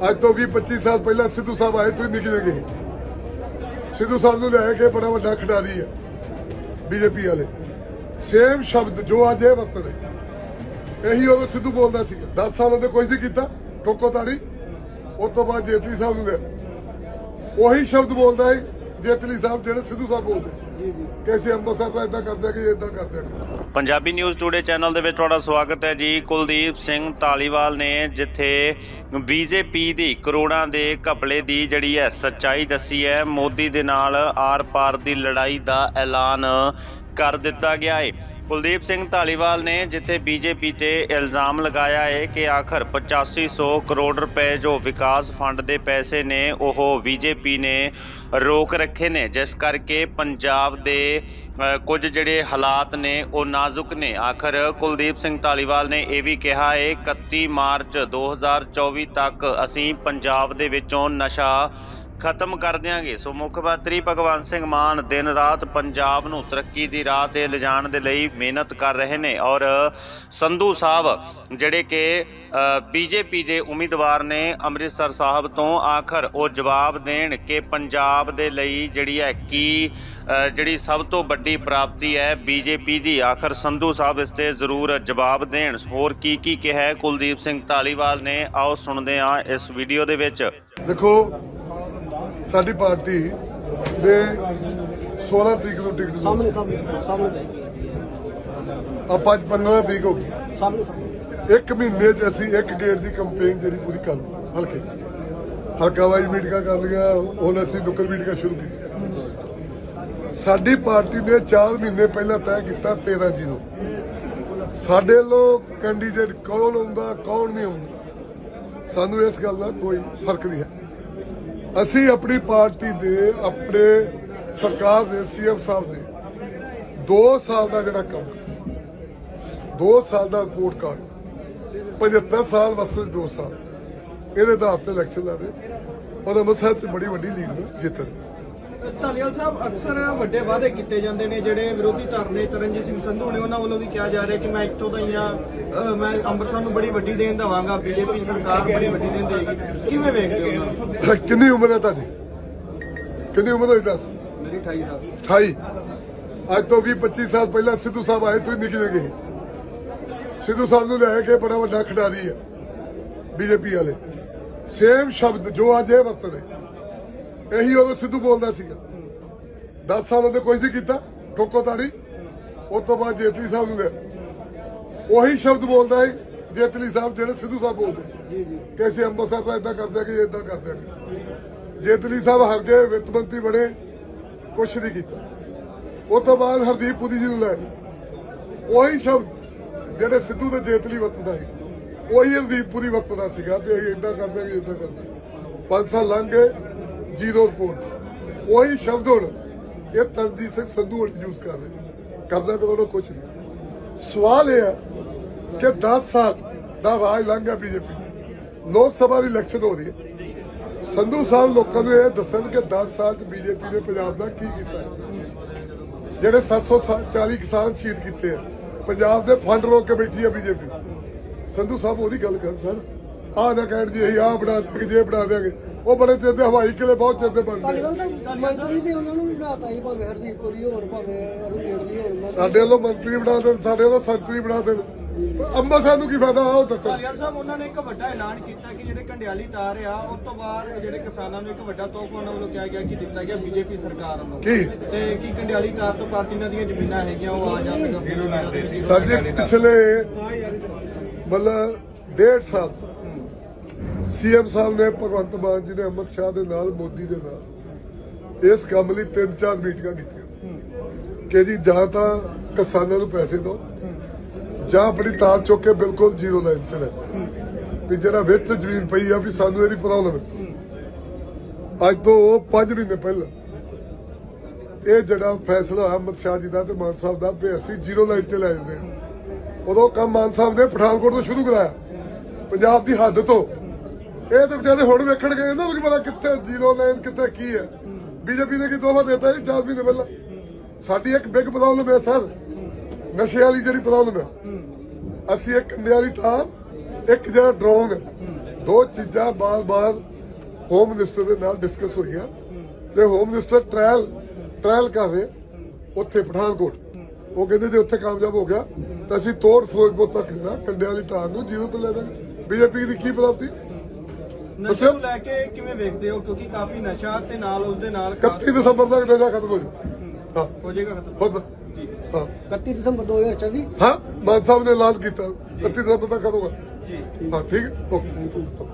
ਅੱਜ ਤੋਂ 20 25 ਸਾਲ ਪਹਿਲਾਂ ਸਿੱਧੂ ਸਾਹਿਬ ਆਏ ਤੁਸੀਂ ਨਿਕਲੇ ਗਏ ਸਿੱਧੂ ਸਾਹਿਬ ਨੂੰ ਲੈ ਕੇ ਬੜਾ ਵੱਡਾ ਖਿਡਾਰੀ ਹੈ ਬੀਜੇਪੀ ਵਾਲੇ। ਸੇਮ ਸ਼ਬਦ ਜੋ ਅੱਜ ਇਹ ਵਰਤਦੇ ਇਹੀ ਉਹ ਸਿੱਧੂ ਬੋਲਦਾ ਸੀ 10 ਸਾਲ ਉਹਨੇ ਕੁਝ ਨਹੀਂ ਕੀਤਾ ਟੋਕੋ ਤਾਰੀ ਉਸ ਤੋਂ ਬਾਅਦ ਜੇਤਲੀ ਸਾਹਿਬ ਨੂੰ ਲਿਆ ਉਹੀ ਸ਼ਬਦ ਬੋਲਦਾ ਹੈ ਜੇਤਲੀ ਸਾਹਿਬ ਜਿਹੜੇ ਸਿੱਧੂ ਸਾਹਿਬ ਬੋਲਦੇ। ਜੀ ਜੀ। ਕੈਸੇ ਅੰਮ੍ਰਿਤਸਰ ਦਾ ਇਦਾਂ ਕਰਦੇ ਆ ਕਿ ਇਦਾਂ ਕਰਦੇ ਆ। ਪੰਜਾਬੀ ਨਿਊਜ਼ ਟੂਡੇ ਚੈਨਲ ਦੇ ਵਿੱਚ ਤੁਹਾਡਾ ਸਵਾਗਤ ਹੈ ਜੀ। ਕੁਲਦੀਪ ਸਿੰਘ ਧਾਲੀਵਾਲ ਨੇ ਜਿੱਥੇ ਬੀਜੇਪੀ ਦੀ ਕਰੋੜਾਂ ਦੇ ਘਪਲੇ ਦੀ ਜਿਹੜੀ ਹੈ ਸੱਚਾਈ ਦੱਸੀ ਹੈ ਮੋਦੀ ਦੇ ਨਾਲ ਆਰ-ਪਾਰ ਦੀ ਲੜਾਈ ਦਾ ਐਲਾਨ ਕਰ ਦਿੱਤਾ ਗਿਆ ਹੈ। ਕੁਲਦੀਪ ਸਿੰਘ ਧਾਲੀਵਾਲ ਨੇ ਜਿੱਥੇ ਬੀਜੇਪੀ ਤੇ ਇਲਜ਼ਾਮ ਲਗਾਇਆ ਹੈ ਕਿ ਆਖਰ 8500 ਕਰੋੜ ਰੁਪਏ ਜੋ ਵਿਕਾਸ ਫੰਡ ਦੇ ਪੈਸੇ ਨੇ, ਉਹ ਬੀਜੇਪੀ ਨੇ ਰੋਕ ਰੱਖੇ ਨੇ। ਜਿਸ ਕਰਕੇ ਪੰਜਾਬ ਦੇ ਕੁਝ ਜਿਹੜੇ ਹਾਲਾਤ ਨੇ, ਉਹ ਨਾਜ਼ੁਕ ਨੇ। ਆਖਰ ਕੁਲਦੀਪ ਸਿੰਘ ਧਾਲੀਵਾਲ ਨੇ ਇਹ ਵੀ ਕਿਹਾ ਹੈ 31 ਮਾਰਚ 2024 ਤੱਕ ਅਸੀਂ ਪੰਜਾਬ ਦੇ ਵਿੱਚੋਂ ਨਸ਼ਾ ਖਤਮ ਕਰ ਦਿਆਂਗੇ। ਸੋ ਮੁੱਖ ਮੰਤਰੀ ਭਗਵੰਤ ਸਿੰਘ ਮਾਨ ਦਿਨ ਰਾਤ ਪੰਜਾਬ ਨੂੰ ਤਰੱਕੀ ਦੀ ਰਾਹ ਤੇ ਲਿਜਾਣ ਦੇ ਲਈ ਮਿਹਨਤ ਕਰ ਰਹੇ ਨੇ ਔਰ ਸੰਧੂ ਸਾਹਿਬ ਜਿਹੜੇ ਕਿ ਬੀਜੇਪੀ ਦੇ ਉਮੀਦਵਾਰ ਨੇ ਅੰਮ੍ਰਿਤਸਰ ਸਾਹਿਬ ਤੋਂ ਆਖਰ ਉਹ ਜਵਾਬ ਦੇਣ ਕਿ ਪੰਜਾਬ ਦੇ ਲਈ ਜਿਹੜੀ ਹੈ ਕੀ ਜਿਹੜੀ ਸਭ ਤੋਂ ਵੱਡੀ ਪ੍ਰਾਪਤੀ ਹੈ ਬੀਜੇਪੀ ਦੀ। ਆਖਰ ਸੰਧੂ ਸਾਹਿਬ ਇਸ ਤੇ ਜ਼ਰੂਰ ਜਵਾਬ ਦੇਣ। ਹੋਰ ਕੀ ਕੀ ਕਿਹਾ ਕੁਲਦੀਪ ਸਿੰਘ ਧਾਲੀਵਾਲ ਨੇ? ਆਓ ਸੁਣਦੇ ਹਾਂ ਇਸ ਵੀਡੀਓ ਦੇ ਵਿੱਚ। ਦੇਖੋ ਸਾਡੀ ਪਾਰਟੀ ਦੇ 16 ਤਰੀਕ ਨੂੰ ਟਿਕਟ ਸਾਹਮਣੇ ਸਾਹਮਣੇ ਸਾਹਮਣੇ ਆਪਾਂ ਅੱਜ 15 ਤਰੀਕ ਹੋ ਗਈ। ਸਾਹਮਣੇ ਇੱਕ ਮਹੀਨੇ 'ਚ ਅਸੀਂ ਇੱਕ ਗੇੜ ਦੀ ਕੰਪੇਨ ਜਿਹੜੀ ਪੂਰੀ ਕਰ ਲਈ ਹਲਕੇ ਹਲਕਾ ਵਾਈਜ਼ ਮੀਟਿੰਗਾਂ ਕਰ ਲਈਆਂ ਹੁਣ ਅਸੀਂ ਨੁੱਕਰ ਮੀਟਿੰਗਾਂ ਸ਼ੁਰੂ ਕੀਤੀਆਂ। ਸਾਡੀ ਪਾਰਟੀ ਨੇ 4 ਮਹੀਨੇ ਪਹਿਲਾਂ ਤੈਅ ਕੀਤਾ 13 ਜੀਰੋ ਸਾਡੇ ਵੱਲੋਂ ਕੈਂਡੀਡੇਟ ਕੌਣ ਹੁੰਦਾ ਕੌਣ ਨਹੀਂ ਹੁੰਦਾ ਸਾਨੂੰ ਇਸ ਗੱਲ ਦਾ ਕੋਈ ਫ਼ਰਕ ਨਹੀਂ ਹੈ। ਅਸੀਂ ਆਪਣੀ ਪਾਰਟੀ ਦੇ, ਆਪਣੇ ਸਰਕਾਰ ਦੇ, ਸੀਐਮ ਸਾਹਿਬ ਦੇ 2 ਸਾਲ ਦਾ ਜਿਹੜਾ ਕੰਮ 2 ਸਾਲ ਦਾ ਰਿਪੋਰਟ ਕਾਰਡ 75 ਸਾਲ ਵਸਲ 2 ਸਾਲ। ਇਹਦੇ ਆਧਾਰ ਤੇ ਇਲੈਕਸ਼ਨ ਲੜੇ ਔਰ ਅੰਮ੍ਰਿਤਸਰ ਚ ਬੜੀ ਵੱਡੀ ਲੀਡ ਜਿੱਤ ਰਹੀ। ਧਾਲੀਵਾਲ ਸਾਹਿਬ ਅਕਸਰ ਵੱਡੇ ਵਾਅਦੇ ਕੀਤੇ ਜਾਂਦੇ ਨੇ ਜਿਹੜੇ ਵਿਰੋਧੀ ਧਿਰ ਨੇ ਤਰਨਜੀਤ ਸਿੰਘ ਸੰਧੂ ਨੇ ਉਹਨਾਂ ਵੱਲੋਂ ਵੀ ਕਿਹਾ ਜਾ ਰਿਹਾ ਕਿ ਮੈਂ ਇੱਥੋਂ ਦਾ ਹੀ ਆ ਮੈਂ ਅੰਮ੍ਰਿਤਸਰ ਨੂੰ ਬੜੀ ਵੱਡੀ ਦੇਣ ਦੇਵਾਂਗਾ ਬੀਜੇਪੀ ਸਰਕਾਰ ਬੜੀ ਵੱਡੀ ਦੇਣ ਦੇਗੀ ਕਿਵੇਂ ਵੇਖਦੇ ਹੋ ਉਹਨਾਂ ਨੂੰ? ਕਿੰਨੀ ਉਮਰ ਹੈ ਤੁਹਾਡੀ? ਕਿੰਨੀ ਉਮਰ ਹੋਈ ਦੱਸ? ਮੇਰੀ 28 ਸਾਲ। 28 ਅੱਜ ਤੋਂ 20 25 ਸਾਲ ਪਹਿਲਾਂ ਸਿੱਧੂ ਸਾਹਿਬ ਆਏ ਤੁਸੀਂ ਨਿਕਲੇ ਗਏ। ਸਿੱਧੂ ਸਾਹਿਬ ਨੂੰ ਲੈ ਕੇ ਬੜਾ ਵੱਡਾ ਖਿਡਾਰੀ ਹੈ ਬੀਜੇਪੀ ਵਾਲੇ। ਸੇਮ ਸ਼ਬਦ ਜੋ ਅੱਜ ਇਹ ਵਰਤਦੇ। ਇਹੀ ਉਹ ਸਿੱਧੂ ਬੋਲਦਾ ਸੀਗਾ। 10 ਸਾਲ ਦੇ ਕੁਝ ਨਹੀਂ ਕੀਤਾ, ਠੋਕੋ ਤਾੜੀ। ਉਸ ਤੋਂ ਬਾਅਦ ਜੇਤਲੀ ਸਾਹਿਬ ਨੂੰ ਲਿਆ ਉਹੀ ਸ਼ਬਦ ਬੋਲਦਾ ਹੈ ਜੇਤਲੀ ਸਾਹਿਬ ਜਿਹੜੇ ਸਿੱਧੂ ਸਾਹਿਬ ਬੋਲਦੇ। ਜੀ ਜੀ ਅੰਮ੍ਰਿਤਸਰ ਦਾ ਇਦਾਂ ਕਰਦੇ ਆ ਕਿ ਇਦਾਂ ਕਰਦੇ ਆ ਜੇਤਲੀ ਸਾਹਿਬ ਹਰ ਗਏ ਵਿੱਤ ਮੰਤਰੀ ਬਣੇ, ਕੁਛ ਨਹੀਂ ਕੀਤਾ। ਉਸ ਤੋਂ ਬਾਅਦ ਹਰਦੀਪ ਪੁਰੀ ਜੀ ਨੂੰ ਲੈ ਉਹੀ ਸ਼ਬਦ ਜਿਹੜੇ ਸਿੱਧੂ ਤੇ ਜੇਤਲੀ ਵਰਤਦਾ ਸੀ, ਉਹੀ ਹਰਦੀਪ ਪੁਰੀ ਵਰਤਦਾ ਸੀਗਾ ਵੀ ਅਸੀਂ ਇਦਾਂ ਕਰਦੇ ਆ ਕਿ ਇਦਾਂ ਕਰਦੇ ਆ। ਪੰਜ ਸਾਲ ਲੰਘ ਗਏ ਜ਼ੀਰੋ ਰਿਪੋਰਟ ਉਹੀ ਸ਼ਬਦ ਹੁਣ ਇਹ ਤਰਨਜੀਤ ਸਿੰਘ ਸੰਧੂ ਹੁਣ ਯੂਜ਼ ਕਰ ਰਹੇ। ਕਰਦਾ ਕੋਲ ਉਹਨੂੰ ਕੁਛ ਨਹੀਂ। ਸਵਾਲ ਇਹ ਹੈ ਕਿ 10 ਸਾਲ ਦਾ ਰਾਜ ਲੰਘ ਬੀਜੇਪੀ ਲੋਕ ਸਭਾ ਦੀ ਇਲੈਕਸ਼ਨ ਹੋ ਰਹੀ ਹੈ। ਸੰਧੂ ਸਾਹਿਬ ਲੋਕਾਂ ਨੂੰ ਇਹ ਦੱਸਣ ਕਿ 10 ਸਾਲ ਚ ਬੀਜੇਪੀ ਨੇ ਪੰਜਾਬ ਦਾ ਕੀ ਕੀਤਾ ਹੈ। ਜਿਹੜੇ 740 ਕਿਸਾਨ ਸ਼ਹੀਦ ਕੀਤੇ ਆ ਪੰਜਾਬ ਦੇ ਫੰਡ ਰੋਕ ਕੇ ਬੈਠੀ ਆ ਬੀਜੇਪੀ। ਸੰਧੂ ਸਾਹਿਬ ਉਹਦੀ ਗੱਲ ਕਰ ਸਰ। ਆਹ ਨਾ ਕਹਿਣ ਜੀ ਅਸੀਂ ਆਹ ਬਣਾ ਦਿਆਂਗੇ ਜੇ ਬਣਾ ਦਿਆਂਗੇ। ਉਹ ਬੜੇ ਚਿਰ ਦੇ ਹਵਾਈ ਕਿਲੇ ਬਹੁਤ ਚਿਰ ਦੇ ਬਣਦੇ ਆ। ਧਾਲੀਵਾਲ ਸਾਹਿਬ ਮੰਤਰੀ ਦੇ ਉਹਨਾਂ ਨੂੰ ਵੀ ਬਣਾਤਾ ਸੀ ਭਾਵੇਂ ਹਰਦੀਪ ਪੁਰੀ ਹੋਣ ਭਾਵੇਂ ਅਰੁਣ ਜੇਟਲੀ ਹੋਣ ਸਾਡੇ ਵੱਲੋਂ ਮੰਤਰੀ ਬਣਾ ਦੇਣ ਸਾਡੇ ਵੱਲੋਂ ਸੰਤਰੀ ਬਣਾ ਦੇਣ। ਅੰਮ੍ਰਿਤਸਰ ਨੂੰ ਕੀ ਫਾਇਦਾ ਆਓ ਦੱਸੋ। ਧਾਲੀਵਾਲ ਸਾਹਿਬ ਉਹਨਾਂ ਨੇ ਇੱਕ ਵੱਡਾ ਐਲਾਨ ਕੀਤਾ ਕਿ ਜਿਹੜੇ ਕੰਡਿਆਲੀ ਤਾਰ ਆ ਉਸ ਤੋਂ ਬਾਅਦ ਜਿਹੜੇ ਕਿਸਾਨਾਂ ਨੂੰ ਇੱਕ ਵੱਡਾ ਤੋਹਫਾ ਉਹਨਾਂ ਵੱਲੋਂ ਕਿਹਾ ਗਿਆ ਕਿ ਦਿੱਤਾ ਗਿਆ ਬੀਜੇਪੀ ਸਰਕਾਰ ਨੂੰ ਕੀ? ਤੇ ਕੀ ਕੰਡਿਆਲੀ ਤਾਰ ਤੋਂ ਪਾਰਟੀ ਨਾਲ ਦੀਆਂ ਜ਼ਮੀਨਾਂ ਹੈਗੀਆਂ ਉਹ ਆ ਜਾ ਸਕਣ ਸਾਡੇ ਪਿਛਲੇ ਮਤਲਬ ਡੇਢ ਸਾਲ ਸੀਐਮ ਸਾਹਿਬ ਨੇ ਭਗਵੰਤ ਮਾਨ ਜੀ ਨੇ ਅਮਰ ਸ਼ਾਹ ਦੇ ਨਾਲ, ਮੋਦੀ ਦੇ ਨਾਲ ਇਸ ਕੰਮ ਲਈ ਤਿੰਨ ਚਾਰ ਮੀਟਿੰਗਾਂ ਕੀਤੀਆਂ। ਕਿ ਜੀ ਜਾਂ ਤਾਂ ਕਿਸਾਨਾਂ ਨੂੰ ਪੈਸੇ ਦਿਓ, ਜਾਂ ਆਪਣੀ ਤਾਰ ਚੁੱਕ ਕੇ ਬਿਲਕੁਲ ਜ਼ੀਰੋ ਲਾਈਨ ਤੇ ਲੈ ਵੀ ਜਿਹੜਾ ਵਿੱਚ ਜ਼ਮੀਨ ਪਈ ਆ ਵੀ ਸਾਨੂੰ ਇਹਦੀ ਪ੍ਰੋਬਲਮ ਅੱਜ ਤੋਂ 5 ਮਹੀਨੇ ਪਹਿਲਾਂ ਇਹ ਜਿਹੜਾ ਫੈਸਲਾ ਹੋਇਆ ਅਮਰ ਸ਼ਾਹ ਜੀ ਦਾ ਤੇ ਮਾਨ ਸਾਹਿਬ ਦਾ ਵੀ ਅਸੀਂ ਜ਼ੀਰੋ ਲਾਈਨ ਤੇ ਲੈ ਜਾਂਦੇ ਉਦੋਂ ਕੰਮ ਮਾਨ ਸਾਹਿਬ ਨੇ ਪਠਾਨਕੋਟ ਤੋਂ ਸ਼ੁਰੂ ਕਰਾਇਆ। ਪੰਜਾਬ ਦੀ ਹੱਦ ਤੋਂ ਇਹ ਤਾਂ ਵਿਚਾਰੇ ਹੁਣ ਵੇਖਣਗੇ, ਇਹਨਾਂ ਨੂੰ ਕੀ ਪਤਾ ਕਿੱਥੇ ਜ਼ੀਰੋ ਲਾਈਨ ਕਿੱਥੇ ਕੀ ਹੈ। ਬੀਜੇਪੀ ਨੇ ਕੀ ਦੋਵਾ ਦਿੱਤਾ ਜੀ ਚਾਰ ਮਹੀਨੇ ਪਹਿਲਾਂ? ਸਾਡੀ ਇੱਕ ਬਿਗ ਪ੍ਰੋਬਲਮ ਹੈ, ਸਰ। ਨਸ਼ੇ ਵਾਲੀ ਜਿਹੜੀ ਪ੍ਰੋਬਲਮ ਹੈ। ਅਸੀਂ ਇੱਕ ਕੰਡੇ ਵਾਲੀ ਥਾਂ ਇੱਕ ਜਿਹੜਾ ਡਰੋਨ ਦੋ ਚੀਜ਼ਾਂ ਬਾਰ-ਬਾਰ ਹੋਮ ਮਿਨਿਸਟਰ ਦੇ ਨਾਲ ਡਿਸਕਸ ਹੋਈਆਂ। ਤੇ ਹੋਮ ਮਿਨਿਸਟਰ ਟ੍ਰਾਇਲ ਟ੍ਰਾਇਲ ਕਰ ਰਹੇ ਉੱਥੇ ਪਠਾਨਕੋਟ। ਉਹ ਕਹਿੰਦੇ ਜੇ ਉੱਥੇ ਕਾਮਯਾਬ ਹੋ ਗਿਆ, ਤਾਂ ਅਸੀਂ ਤੋੜ ਫਿਰੋਜ਼ਪੁਰ ਤੱਕ ਨਾ ਕੰਡਿਆਂ ਵਾਲੀ ਤਾਰ ਨੂੰ ਜੀਰੋ ਤੋਂ ਲੈ ਦਾਂਗੇ। ਬੀਜੇਪੀ ਦੀ ਕੀ ਪ੍ਰਾਪਤੀ? ਨਸ਼ੇ ਨੂੰ ਲੈ ਕੇ ਕਿਵੇਂ ਵੇਖਦੇ ਹੋ? ਕਿਉਂਕਿ ਕਾਫੀ ਨਸ਼ਾ ਤੇ ਨਾਲ ਉਸਦੇ ਨਾਲ 31 ਦਸੰਬਰ ਤੱਕ ਨਸ਼ਾ ਖਤਮ ਹੋ ਜੂ ਹਾਂ। ਹੋ ਜਾਏਗਾ ਖਤਮ। ਖੁਦ ਹਾਂ। 31 ਦਸੰਬਰ 2024 ਹਾਂ। ਮਾਨ ਸਾਹਿਬ ਨੇ ਐਲਾਨ ਕੀਤਾ। 31 ਦਸੰਬਰ ਤੱਕ ਖਤਮ ਹੋਗਾ ਜੀ। ਹਾਂ ਠੀਕ ਓਕੇ।